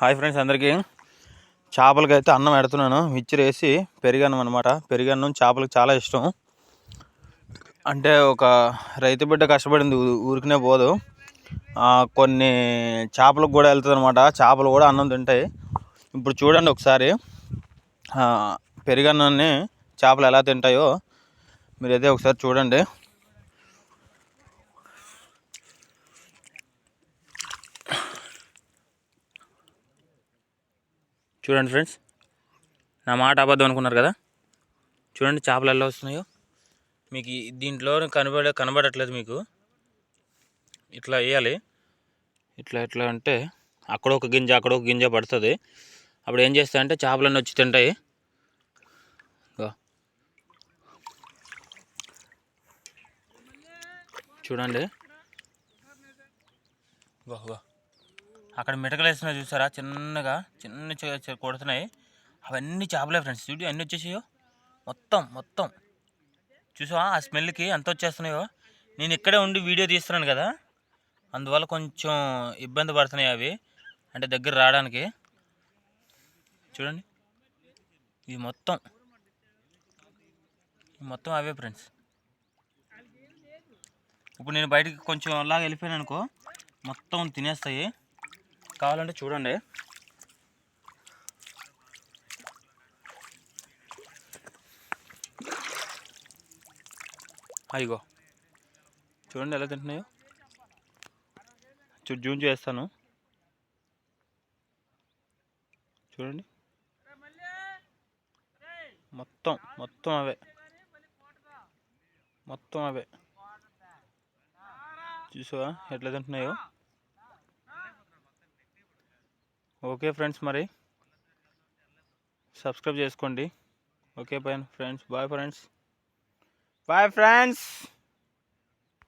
Hi friends అందరికీ. చేపలకి అయితే అన్నం పెడుతున్నాను. మిక్చర్ వేసి పెరిగాను అనమాట పెరిగాను చేపలకు చాలా ఇష్టం. అంటే ఒక రైతు బిడ్డ కష్టపడింది ఊరికనే పోదు. కొన్ని చేపలకు కూడా వెళ్తుంది అనమాట చేపలు కూడా అన్నం తింటాయి. ఇప్పుడు చూడండి ఒకసారి. ఆ, చేపలు ఎలా తింటాయో మీరైతే ఒకసారి చూడండి. చూడండి ఫ్రెండ్స్ నా మాట అబద్ధం అనుకున్నారు కదా? చూడండి చేపలు ఎలా వస్తున్నాయో. మీకు దీంట్లో కనబడ కనబడట్లేదు మీకు. ఇట్లా వేయాలి. ఇట్లా ఎట్లా అంటే అక్కడ ఒక గింజ అక్కడ ఒక గింజ పడుతుంది. అప్పుడు ఏం చేస్తాయంటే చేపలన్నీ వచ్చి తింటాయి. చూడండి. వాహ్ వాహ్ అక్కడ మిటకలు వేస్తున్నాయి చూసారా? చిన్నగా చిన్న చి- కొడుతున్నాయి. అవన్నీ చేపలే ఫ్రెండ్స్. చూడు అన్నీ వచ్చేసాయో మొత్తం మొత్తం. చూసావా? ఆ స్మెల్కి ఎంత వచ్చేస్తున్నాయో. నేను ఇక్కడే ఉండి వీడియో తీస్తున్నాను కదా. అందువల్ల కొంచెం ఇబ్బంది పడుతున్నాయి అవి. అంటే దగ్గర రావడానికి. చూడండి. ఇది మొత్తం. మొత్తం అవే ఫ్రెండ్స్. ఇప్పుడు నేను బయటికి కొంచెం అలాగ వెళ్ళిపోయాను అనుకో మొత్తం తినేస్తాయి. కావాలంటే చూడండి. అయ్యో చూడండి ఎలా తింటున్నాయో. చూ జూమ్ చేస్తాను. చూడండి. మొత్తం మొత్తం అవే. మొత్తం అవే. చూసావా ఎట్లా తింటున్నాయో? ఓకే ఫ్రెండ్స్ మరి. సబ్స్క్రైబ్ చేసుకోండి. ఓకే పైన friends. Bye friends. Bye friends.